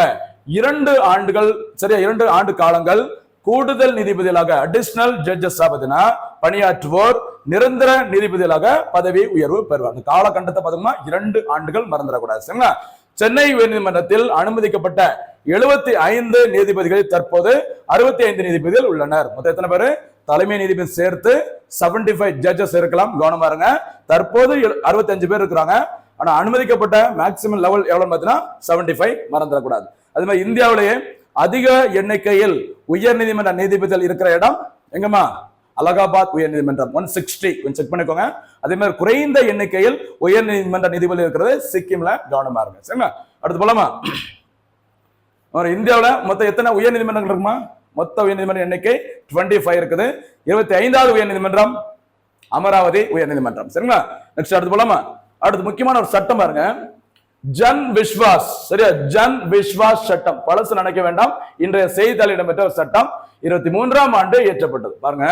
A: இரண்டு ஆண்டுகள் சரியா இரண்டு ஆண்டு காலங்கள் கூடுதல் நீதிபதிகளாக அடிஷனல் ஜட்ஜஸ் பார்த்தீங்கன்னா பணியாற்றுவோர் நிரந்தர நீதிபதிகளாக பதவி உயர்வு பெறுவார். அந்த காலகட்டத்தை பார்த்தோம்னா இரண்டு ஆண்டுகள் மறந்துடக்கூடாது சரிங்களா? சென்னை உயர்நீதிமன்றத்தில் அனுமதிக்கப்பட்ட எழுபத்தி ஐந்து நீதிபதிகளில் தற்போது அறுபத்தி ஐந்து நீதிபதிகள் உள்ளனர். மொத்தம் எத்தனை பேரு? தலைமை நீதிபதி சேர்த்து 75 ஃபைவ் ஜட்ஜஸ் இருக்கலாம் கவனமா இருங்க. தற்போது அறுபத்தஞ்சு பேர் இருக்கிறாங்க. ஆனால் அனுமதிக்கப்பட்ட மேக்சிமம் லெவல் எவ்வளோன்னு பார்த்தீங்கன்னா 75 ஃபைவ் மறந்துடக்கூடாது. அது மாதிரி இந்தியாவிலேயே அதிக எண்ணிக்கையில் உயர் நீதிமன்ற நீதிபதிகள் இருக்கிற இடம் எங்கம்மா? அலகாபாத் உயர் நீதிமன்றம் ஒன் சிக்ஸ்டி கொஞ்சம் செக் பண்ணிக்கோங்க. அதே மாதிரி குறைந்த எண்ணிக்கையில் உயர் நீதிமன்ற நீதிபதி இருக்கிறது சிக்கிம்ல கவனமா இருங்க. சரிங்களா? அடுத்து போலாமா? இந்தியாவில் மொத்தம் எத்தனை உயர் நீதிமன்றங்கள் இருக்குமா? மொத்த உயர் நீதிமன்ற எண்ணிக்கை 25 ஃபைவ் இருக்குது. இருபத்தி ஐந்தாவது உயர் நீதிமன்றம் அமராவதி உயர் நீதிமன்றம். சரிங்களா? நெக்ஸ்ட் அடுத்து போலாமா? அடுத்து முக்கியமான ஒரு சட்டம் பாருங்க. ஜன் விஸ்வாஸ். சரியா? ஜன் விஸ்வாஸ் சட்டம். பழசு நினைக்க வேண்டாம். இன்றைய செய்தித்தாள் இடம்பெற்ற ஒரு சட்டம். இருபத்தி மூன்றாம் ஆண்டு இயற்றப்பட்டது. பாருங்க.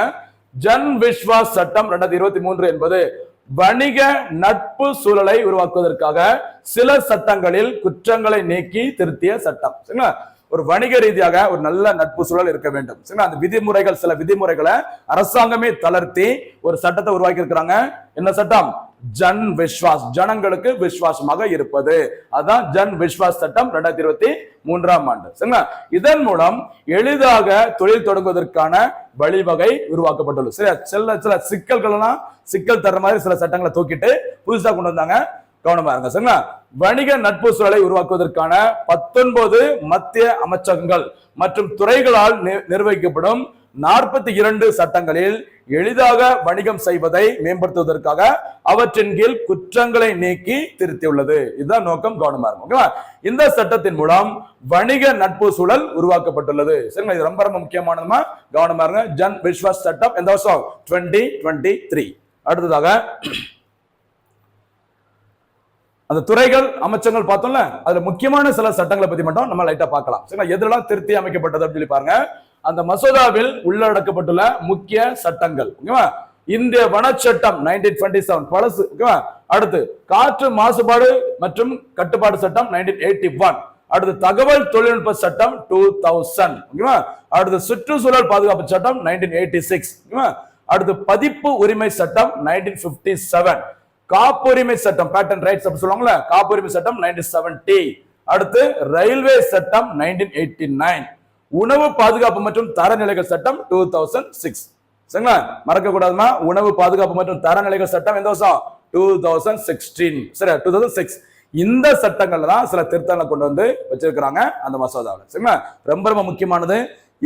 A: ஜன் விஸ்வாஸ் சட்டம் ரெண்டாயிரத்தி இருபத்தி மூன்று என்பது வணிக நட்பு சூழலை உருவாக்குவதற்காக சில சட்டங்களில் குற்றங்களை நீக்கி திருத்திய சட்டம். சரிங்களா? ஒரு வணிக ரீதியாக ஒரு நல்ல நட்பு சூழல் இருக்க வேண்டும். சரிங்களா? அந்த விதிமுறைகள் சில விதிமுறைகளை அரசாங்கமே தளர்த்தி ஒரு சட்டத்தை உருவாக்கி இருக்கிறாங்க என்ன சட்டம்? ஜன் விஸ்வாஸ் ஜனங்களுக்கு விசுவாசமாக இருப்பது. அதான் ஜன் விஸ்வாஸ் சட்டம் ரெண்டாயிரத்தி இருபத்தி மூன்றாம் ஆண்டு. சரிங்களா? இதன் மூலம் எளிதாக தொழில் தொடங்குவதற்கான வழிவகை உருவாக்கப்பட்டுள்ளது. சரியா? சில சில சிக்கல்கள் எல்லாம் சிக்கல் தர மாதிரி சில சட்டங்களை தூக்கிட்டு புதுசா கொண்டு வந்தாங்க. கவனமா இருங்க. சரிங்களா? வணிக நட்பு சூழலை உருவாக்குவதற்கான பத்தொன்பது மத்திய அமைச்சகங்கள் மற்றும் துறைகளால் நி- நிர்வகிக்கப்படும் நாற்பத்தி இரண்டு சட்டங்களில் எளிதாக வணிகம் செய்வதை மேம்படுத்துவதற்காக அவற்றின் கீழ் குற்றங்களை நீக்கி திருத்தியுள்ளது. இதுதான் நோக்கம் கவனமா இருக்கும் ஓகேவா? இந்த சட்டத்தின் மூலம் வணிக நட்பு சூழல் உருவாக்கப்பட்டுள்ளது. சரிங்களா? இது ரொம்ப ரொம்ப முக்கியமானதுமா? கவனமா இருங்க. ஜன் விஸ்வாஸ் சட்டம் எந்த வருஷம்? டுவெண்ட்டி டுவெண்ட்டி த்ரீ அடுத்ததாக அந்த துறைகள் அமைச்சங்கள் பார்த்தோம்ல அதுல முக்கியமான சில சட்டங்களை பத்தி மட்டும் நம்ம லைட்டா பார்க்கலாம். சரிங்களா? எதெல்லாம் திருத்தி அமைக்கப்பட்டது அப்படின்னு சொல்லி பாருங்க. அந்த மசோதாவில் உள்ளடக்கப்பட்டுள்ள முக்கிய சட்டங்கள் ஓகேவா? இந்திய வனச்சட்டம் நைன்டீன் டுவெண்ட்டி செவன் பழசு ஓகேவா? அடுத்து காற்று மாசுபாடு மற்றும் கட்டுப்பாடு சட்டம் நைன்டீன் எயிட்டி ஒன் அடுத்து தகவல் தொழில்நுட்ப சட்டம் டூ தௌசண்ட் ஓகேவா? அடுத்து சுற்றுச்சூழல் பாதுகாப்பு சட்டம் நைன்டீன் எயிட்டி சிக்ஸ் ஓகேவா? அடுத்து பதிப்பு உரிமை சட்டம் நைன்டீன் பிப்டி செவன் காப்புரிமை சட்டம் பேட்டன் ரைட்ஸ் அப்படி சொல்லுவாங்கல்ல காப்புரிமை சட்டம் நைன்டீன் செவன்டி அடுத்து ரயில்வே சட்டம் நைன்டீன் எயிட்டி நைன் உணவு பாதுகாப்பு மற்றும் தரநிலைகள் சட்டம் டூ தௌசண்ட் சிக்ஸ் சரிங்களா? மறக்க கூடாதுமா உணவு பாதுகாப்பு மற்றும் தரநிலைகள் சட்டம் எந்த வருஷம்? டூ தௌசண்ட் சிக்ஸ்டீன் சரி டூ தௌசண்ட் சிக்ஸ் இந்த சட்டங்கள்ல தான் சில திருத்தங்களை கொண்டு வந்து வச்சிருக்கிறாங்க அந்த மசோதாவில். சரிங்களா? ரொம்ப ரொம்ப முக்கியமானது.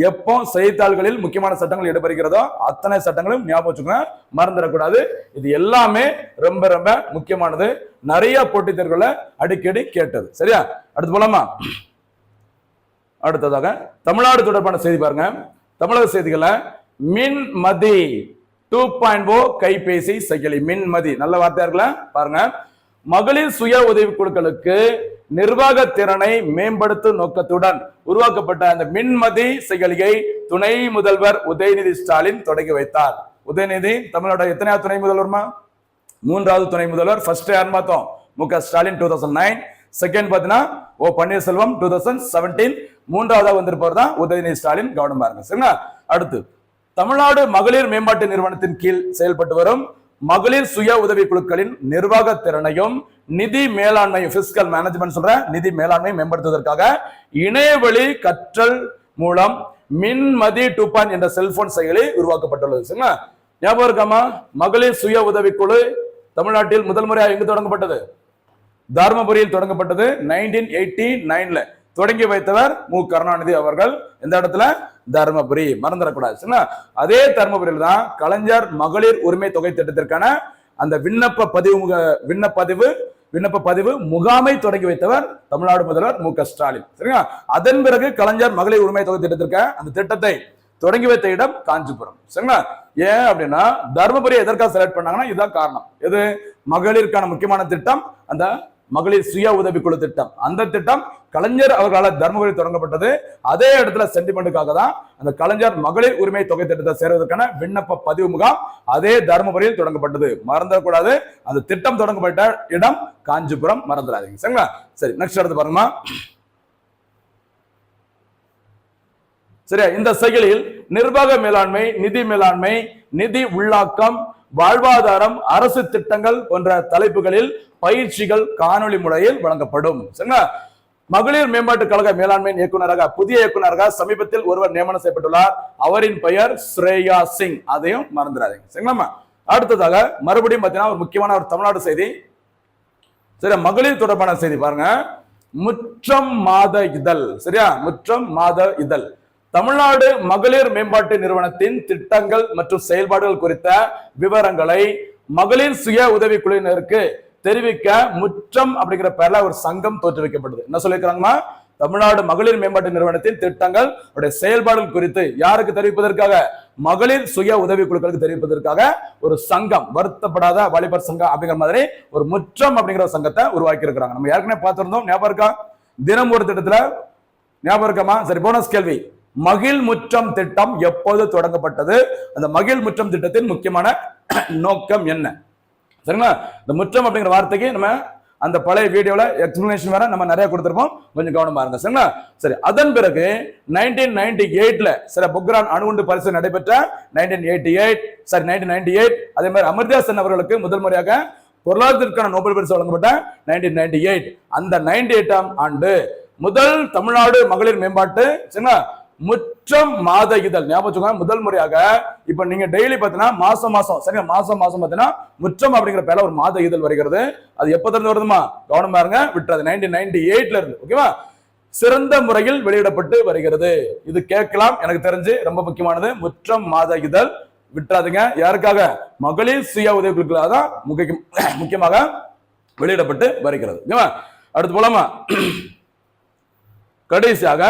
A: எப்போ செய்தித்தாள்களில் முக்கியமான சட்டங்கள் இடம்பெறுகிறதோ அத்தனை சட்டங்களும் ஞாபகம் வச்சுக்கணும் மறந்துடக்கூடாது. இது எல்லாமே ரொம்ப ரொம்ப முக்கியமானது. நிறைய போட்டித் தேர்வுகளை அடிக்கடி கேட்டது. சரியா? அடுத்து போலாமா? அடுத்ததாக தமிழ்நாடு தொடர்பான செய்தி பாருங்க. தமிழக செய்திகளை மின்மதி டூ பாயிண்ட் ஓ கைபேசி செயலி மின்மதி. நல்ல வார்த்தையா இருக்கல பாருங்க. மகளிர் சுய உதவி குழுக்களுக்கு நிர்வாக திறனை மேம்படுத்தும் நோக்கத்துடன் உருவாக்கப்பட்ட அந்த மின்மதி செயலியை துணை முதல்வர் உதயநிதி ஸ்டாலின் தொடங்கி வைத்தார். உதயநிதி தமிழோட எத்தனையாவது துணை முதல்வர்மா? மூன்றாவது துணை முதல்வர். ஃபர்ஸ்ட் யார் பார்த்தோம் Mu Ka Stalin two thousand nine second பார்த்தீங்கன்னா O Panneerselvam two thousand seventeen மூன்றாவதாக வந்திருப்பவர் தான் உதயநிதி ஸ்டாலின். கவனம் பாருங்க. சரிங்களா? அடுத்து தமிழ்நாடு மகளிர் மேம்பாட்டு நிறுவனத்தின் கீழ் செயல்பட்டு வரும் மகளிர் சுய உதவி குழுக்களின் நிர்வாக திறனையும் நிதி மேலாண்மையும் பிசிக்கல் மேனேஜ்மெண்ட் சொல்ற நிதி மேலாண்மை மேம்படுத்துவதற்காக இணையவழி கற்றல் மூலம் மின்மதி டூ பாயிண்ட் என்ற செல்போன் செயலி உருவாக்கப்பட்டுள்ளது. சரிங்களா? ஞாபகம் இருக்காமா? மகளிர் சுய உதவிக்குழு தமிழ்நாட்டில் முதல் முறையாக எங்கு தொடங்கப்பட்டது? தர்மபுரியில் தொடங்கப்பட்டது நைன்டீன் எயிட்டி நைன்ல தொடங்கி வைத்தவர் மு. கருணாநிதி அவர்கள். எந்த இடத்துல? தர்மபுரி. மறந்துடக்கூடாது. சரிங்களா? அதே தர்மபுரியில் தான் கலைஞர் மகளிர் உரிமை தொகை திட்டத்திற்கான அந்த விண்ணப்ப பதிவு முக- விண்ணப்பதிவு விண்ணப்ப பதிவு முகாமை தொடங்கி வைத்தவர் தமிழ்நாடு முதல்வர் மு. க. ஸ்டாலின். சரிங்களா? அதன் பிறகு கலைஞர் மகளிர் உரிமை தொகை திட்டத்திற்க அந்த திட்டத்தை தொடங்கி வைத்த இடம் காஞ்சிபுரம். சரிங்களா? ஏன் அப்படின்னா தர்மபுரி எதற்காக செலக்ட் பண்ணாங்கன்னா இதுதான் காரணம். எது? மகளிருக்கான முக்கியமான திட்டம். அந்த மகளிர் சுய உதவிக்குழு திட்டம். அந்த திட்டம் கலைஞர் அவர்களால் தர்மபுரி தொடங்கப்பட்டது. அதே இடத்துல சென்டிமெண்ட்டுக்காக தான் அந்த கலைஞர் மகளிர் உரிமை தொகை திட்டத்தை சேர்வதற்கான விண்ணப்ப பதிவு முகாம் அதே தர்மபுரியில் தொடங்கப்பட்டது. மறந்துடக்கூடாது அந்த திட்டம் தொடங்கப்பட்ட இடம் காஞ்சிபுரம். மறந்துடாதீங்க. சரிங்களா? சரி நெக்ஸ்ட் அடுத்து பாருங்கம்மா. சரியா? இந்த செயலில் நிர்வாக மேலாண்மை நிதி மேலாண்மை நிதி உள்ளாக்கம் வாழ்வாதாரம் அரசு திட்டங்கள் போன்ற தலைப்புகளில் பயிற்சிகள் காணொளி முறையில் வழங்கப்படும். சரிங்களா? மகளிர் மேம்பாட்டு கழக மேலாண்மை இயக்குனராக புதிய இயக்குனராக சமீபத்தில் ஒருவர் நியமனம் செய்யப்பட்டுள்ளார். அவரின் பெயர் ஸ்ரேயா சிங். அதையும் மறந்துடாதீங்க. சரிங்களா அடுத்ததாக மறுபடியும் பார்த்தீங்கன்னா ஒரு முக்கியமான ஒரு தமிழ்நாடு செய்தி. சரி மகளிர் தொடர்பான செய்தி பாருங்க. முற்றம் மாத இதழ். சரியா? முற்றம் மாத இதழ். தமிழ்நாடு மகளிர் மேம்பாட்டு நிறுவனத்தின் திட்டங்கள் மற்றும் செயல்பாடுகள் குறித்த விவரங்களை மகளிர் சுய உதவி குழுவினருக்கு தெரிவிக்க முற்றம் அப்படிங்கிற பேர்ல ஒரு சங்கம் தோற்றுவிக்கப்பட்டது. என்ன சொல்லியிருக்கிறாங்கம்மா தமிழ்நாடு மகளிர் மேம்பாட்டு நிறுவனத்தின் திட்டங்கள் உடைய செயல்பாடுகள் குறித்து யாருக்கு தெரிவிப்பதற்காக? மகளிர் சுய உதவி குழுக்களுக்கு தெரிவிப்பதற்காக ஒரு சங்கம் வருத்தப்படாத வாலிபர் சங்கம் அப்படிங்கிற மாதிரி ஒரு முற்றம் அப்படிங்கிற ஒரு சங்கத்தை உருவாக்கி இருக்கிறாங்க நம்ம ஏற்கனவே பார்த்திருந்தோம் ஞாபகம் இருக்கா? தினம் ஒரு திட்டத்துல ஞாபகம் இருக்கமா? சரி போனஸ் கேள்வி. மகிழ் முற்றம் திட்டம் எப்போது தொடங்கப்பட்டது? அந்த மகிழ் முற்றம் திட்டத்தின் முக்கியமான நோக்கம் என்ன? சரிங்களா? இந்த முற்றம் அப்படிங்கிற வார்த்தைக்கு நம்ம அந்த பழைய வீடியோவில் எக்ஸ்பிளனேஷன் வேற நம்ம நிறைய கொடுத்துருப்போம். கொஞ்சம் கவனமா இருங்க. சரிங்களா? சரி அதன் பிறகு நைன்டீன் நைன்டி எயிட்ல சில புக்ரான் அணுகுண்டு பரிசு நடைபெற்ற nineteen eighty eight sorry nineteen ninety eight அதே மாதிரி அமிர்தாசன் சென் அவர்களுக்கு முதல் முறையாக பொருளாதாரத்திற்கான நோபல் பரிசு வழங்கப்பட்ட நைன்டீன் நைன்டி எயிட் அந்த நைன்டி எயிட்டாம் ஆண்டு முதல் தமிழ்நாடு மகளிர் மேம்பாட்டு சரிங்களா? முற்றம் மாத இதழ். ஞாபகம் முதல் முறையாக இப்ப நீங்க டெய்லி பாத்தீங்கன்னா மாசம் மாசம் சரிங்க? மாசம் மாசம் பாத்தீங்கன்னா முற்றம் அப்படிங்கிற பேர ஒரு மாத இதழ் வருகிறது. அது எப்ப திறந்து வருதுமா? கவனம் பாருங்க விட்டுறது நைன்டீன் நைன்டி எயிட்ல இருந்து. ஓகேவா சிறந்த முறையில் வெளியிடப்பட்டு வருகிறது. இது கேட்கலாம். எனக்கு தெரிஞ்சு ரொம்ப முக்கியமானது. முற்றம் மாத இதழ். விட்டுறாதுங்க. யாருக்காக? மகளிர் சுய உதவி குழுக்களாக தான் முக்கியம் முக்கியமாக வெளியிடப்பட்டு வருகிறது. ஓகேவா அடுத்து போலாமா? கடைசியாக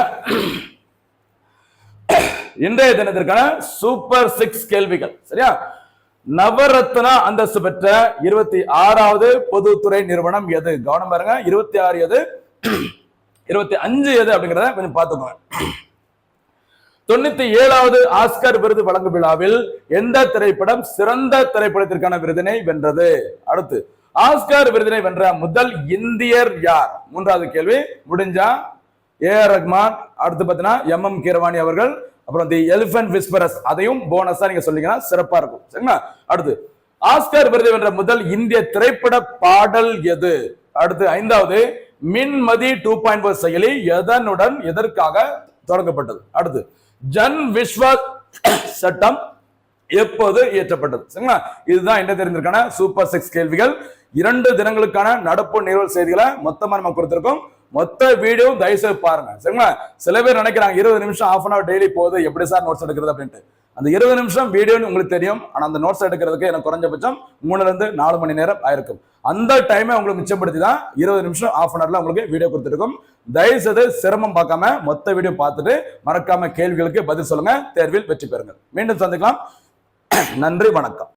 A: இன்றைய தினத்திற்கான சூப்பர் சிக்ஸ் கேள்விகள் சரியா? நவரத்னா அந்தஸ்து பெற்ற இருபத்தி ஆறாவது பொதுத்துறை நிறுவனம் எது? கவனம் பாருங்க இருபத்தி ஆறு எது? இருபத்தி அஞ்சு எது அப்படிங்கறத கொஞ்சம் பார்த்துக்கோங்க. தொண்ணூத்தி ஏழாவது ஆஸ்கர் விருது வழங்கும் விழாவில் எந்த திரைப்படம் சிறந்த திரைப்படத்திற்கான விருதினை வென்றது? அடுத்து ஆஸ்கார் விருதினை வென்ற முதல் இந்தியர் யார்? மூன்றாவது கேள்வி முடிஞ்சா ஏ ஆர் ரஹ்மான் அடுத்து பார்த்தீங்கன்னா எம் எம் கீரவாணி அவர்கள் அப்புறம் தி எலிபென்ட் விஸ்பரஸ் அதையும் போனஸா நீங்க சொன்னீங்கன்னா சிறப்பா இருக்கும். சரிங்களா? அடுத்து ஆஸ்கர் விருது வென்ற முதல் இந்திய திரைப்பட பாடல் எது? அடுத்து ஐந்தாவது மின்மதி டூ பாயிண்ட் ஃபோர் செயலி எதனுடன் எதற்காக தொடங்கப்பட்டது? அடுத்து ஜன் விஸ்வ சட்டம் எப்போது இயற்றப்பட்டது? சரிங்களா? இதுதான் என்ன தெரிஞ்சிருக்கான சூப்பர் சிக்ஸ் கேள்விகள். இரண்டு தினங்களுக்கான நடப்பு நிகழ்வு செய்திகளை மொத்தமா நம்ம கொடுத்திருக்கோம். மொத்த வீடியோ தயவுசெய்து பாருங்க. சரிங்களா? சில பேர் நினைக்கிறாங்க இருபது நிமிஷம் ஆஃப் அன் அவர் டெய்லி போகுது எப்படி சார் நோட்ஸ் எடுக்கிறது அப்படின்ட்டு. அந்த இருபது நிமிஷம் வீடியோன்னு உங்களுக்கு தெரியும். ஆனால் அந்த நோட்ஸ் எடுக்கிறதுக்கு எனக்கு குறைஞ்சபட்சம் மூணுல இருந்து நாலு மணி நேரம் ஆயிருக்கும். அந்த டைமை உங்களுக்கு மிச்சப்படுத்தி தான் இருபது நிமிஷம் ஆஃப் அன் ஹவர்ல உங்களுக்கு வீடியோ கொடுத்துருக்கும். தயவுசெய்து சிரமம் பார்க்காம மொத்த வீடியோ பார்த்துட்டு மறக்காம கேள்விகளுக்கு பதில் சொல்லுங்க. தேர்வில் வெற்றி பெறுங்கள். மீண்டும் சந்திக்கலாம். நன்றி வணக்கம்.